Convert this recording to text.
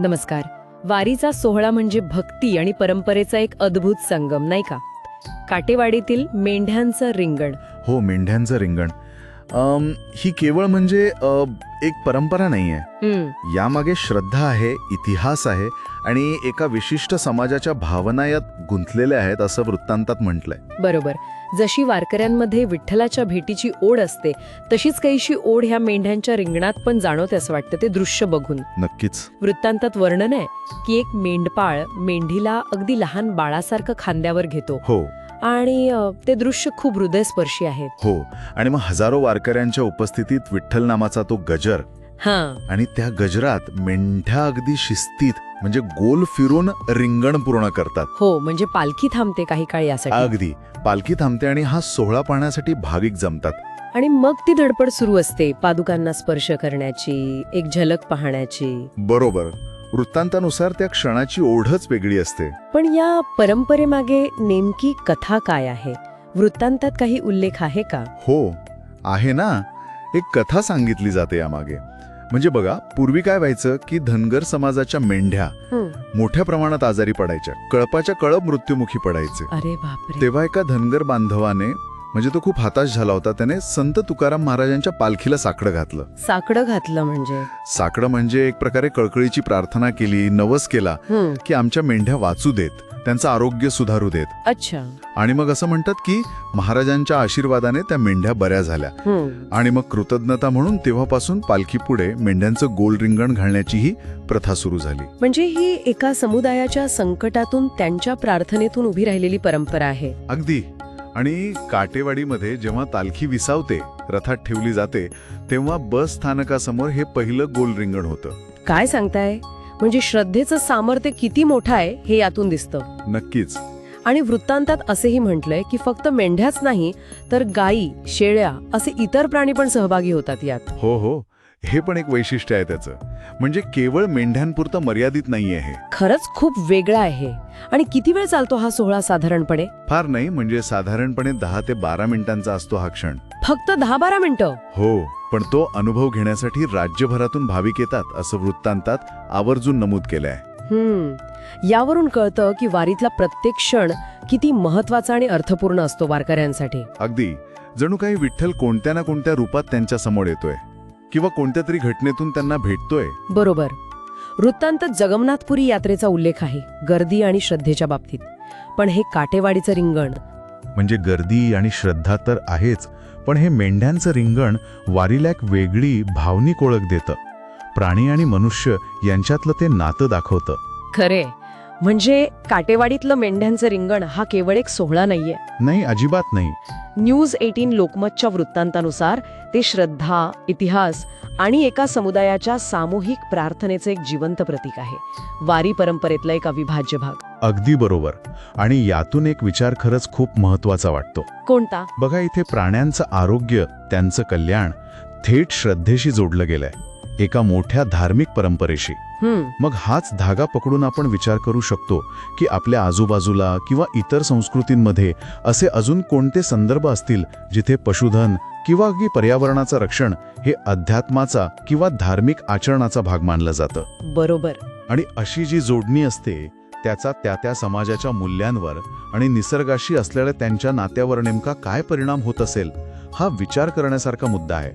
नमस्कार. वारीचा सोहळा म्हणजे भक्ती आणि परंपरेचा एक अद्भुत संगम नाही का? काटेवाडीतील मेंढ्यांचं रिंगण. हो मेंढ्यांचं रिंगण. ही केवळ म्हणजे एक परंपरा नाही आहे यामागे श्रद्धा आहे इतिहास आहे आणि एका विशिष्ट समाजाच्या भावना यात गुंतलेल्या आहेत असं वृत्तांतात म्हटलंय. बरोबर. जशी वारकऱ्यांमध्ये विठ्ठलाच्या भेटीची ओढ असते तशीच काहीशी ओढ ह्या मेंढ्यांच्या रिंगणात पण जाणवते असं वाटतं ते दृश्य बघून. नक्कीच. वृत्तांतात वर्णन आहे की एक मेंढपाळ मेंढीला अगदी लहान बाळासारखं खांद्यावर घेतो. हो. आणि ते दृश्य खूप हृदयस्पर्शी आहेत. हो आणि मग हजारो वारकऱ्यांच्या उपस्थितीत विठ्ठल नामाचा तो गजर हां. आणि त्या गजरात मेंढ्या अगदी शिस्तीत म्हणजे गोल फिरून रिंगण पूर्ण करतात. हो म्हणजे पालखी थांबते काही काळ यासाठी. अगदी. पालखी थांबते आणि हा सोहळा पाहण्यासाठी भाविक जमतात. आणि मग ती धडपड सुरू असते पादुकांना स्पर्श करण्याची एक झलक पाहण्याची. बरोबर. वृत्तांतानुसार त्या क्षणाची ओढच वेगळी असते. पण या परंपरेमागे नेमकी कथा काय आहे? वृत्तांतात काही उल्लेख आहे का? हो आहे ना. एक कथा सांगितली जाते यामागे. म्हणजे बघा पूर्वी काय व्हायचं की धनगर समाजाच्या मेंढ्या मोठ्या प्रमाणात आजारी पडायच्या. कळपाच्या कळप मृत्युमुखी पडायचे. अरे बापरे. तेव्हा एका धनगर बांधवाने म्हणजे तो खूप हताश झाला होता. त्याने संत तुकाराम महाराजांच्या पालखीला साकडं घातलं. साकडं घातलं म्हणजे? साकडं म्हणजे एक प्रकारे कळकळीची प्रार्थना केली नवस केला की आमच्या मेंढ्या वाचू देत त्यांचं आरोग्य सुधारू देत. अच्छा. आणि मग असं म्हणतात की महाराजांच्या आशीर्वादाने त्या मेंढ्या बऱ्या झाल्या. आणि मग कृतज्ञता म्हणून तेव्हापासून पालखी पुढे मेंढ्यांचं गोल रिंगण घालण्याची ही प्रथा सुरू झाली. म्हणजे ही एका समुदायाच्या संकटातून त्यांच्या प्रार्थनेतून उभी राहिलेली परंपरा आहे. अगदी. आणि काटेवाडीमध्ये जेव्हा तालखी विसावते रथात ठेवली जाते तेव्हा बस स्थानकासमोर हे पहिलं गोल रिंगण होतं. काय सांगताय? म्हणजे श्रद्धेचं सामर्थ्य किती मोठं आहे हे यातून दिसतं. नक्कीच. आणि वृत्तांतात असेही म्हटलंय की फक्त मेंढ्याच नाही तर गायी शेळ्या असे इतर प्राणी पण सहभागी होतात यात. हो हो. हे पण एक वैशिष्ट्य आहे त्याचं. म्हणजे केवळ मेंढ्यांपुरतं मर्यादित नाहीये हे. खरंच खूप वेगळा आहे आणि किती वेळ चालतो हा सोहळा साधारणपणे? फार नाही म्हणजे साधारणपणे दहा ते बारा मिनिटांचा असतो हा क्षण. फक्त दहा बारा मिनिटं? हो पण तो अनुभव घेण्यासाठी राज्यभरातून भाविक येतात असं वृत्तांतात आवर्जून नमूद केलंय. हम्म. यावरून कळतं की वारीतला प्रत्येक क्षण किती महत्त्वाचा आणि अर्थपूर्ण असतो वारकऱ्यांसाठी. अगदी. जणू काही विठ्ठल कोणत्या ना कोणत्या रूपात त्यांच्यासमोर येतोय. किंवा कोणत्या तरी घटनेतून त्यांना भेटतोय? बरोबर. वृत्तांत जगन्नाथपुरी यात्रेचा उल्लेख आहे गर्दी आणि श्रद्धेच्या बाबतीत. पण हे काटेवाडीचं रिंगण. म्हणजे गर्दी आणि श्रद्धा तर आहेच पण हे मेंढ्यांचं रिंगण वारीला एक वेगळी भावनिक ओळख देतं. प्राणी आणि मनुष्य यांच्यातलं ते नातं दाखवतं. खरे. म्हणजे काटेवाडीतलं मेंढ्यांचं रिंगण हा केवळ एक सोहळा नाहीये. नाही अजिबात नाही. न्यूज एटीन लोकमतच्या वृत्तांतानुसार ते श्रद्धा इतिहास आणि एका समुदायाच्या सामूहिक प्रार्थनेचे एक जिवंत प्रतीक आहे. वारी परंपरेतला एक अविभाज्य भाग. अगदी बरोबर. आणि यातून एक विचार खरंच खूप महत्त्वाचा वाटतो. कोणता? बघा इथे प्राण्यांचं आरोग्य त्यांचं कल्याण थेट श्रद्धेशी जोडलं गेलंय. एका मोठ्या धार्मिक परंपरेशी. मग हाच धागा पकडून आपण विचार करू शकतो की आपल्या आजूबाजूला किंवा इतर संस्कृतींमध्ये असे अजून कोणते संदर्भ असतील जिथे पशुधन किंवा अगदी पर्यावरणाचं रक्षण हे अध्यात्माचा किंवा धार्मिक आचरणाचा भाग मानलं जातं. बरोबर. आणि अशी जी जोडणी असते त्याचा त्या त्या समाजाच्या मूल्यांवर आणि निसर्गाशी असलेल्या त्यांच्या नात्यावर नेमका काय परिणाम होत असेल हा विचार करण्यासारखा मुद्दा आहे.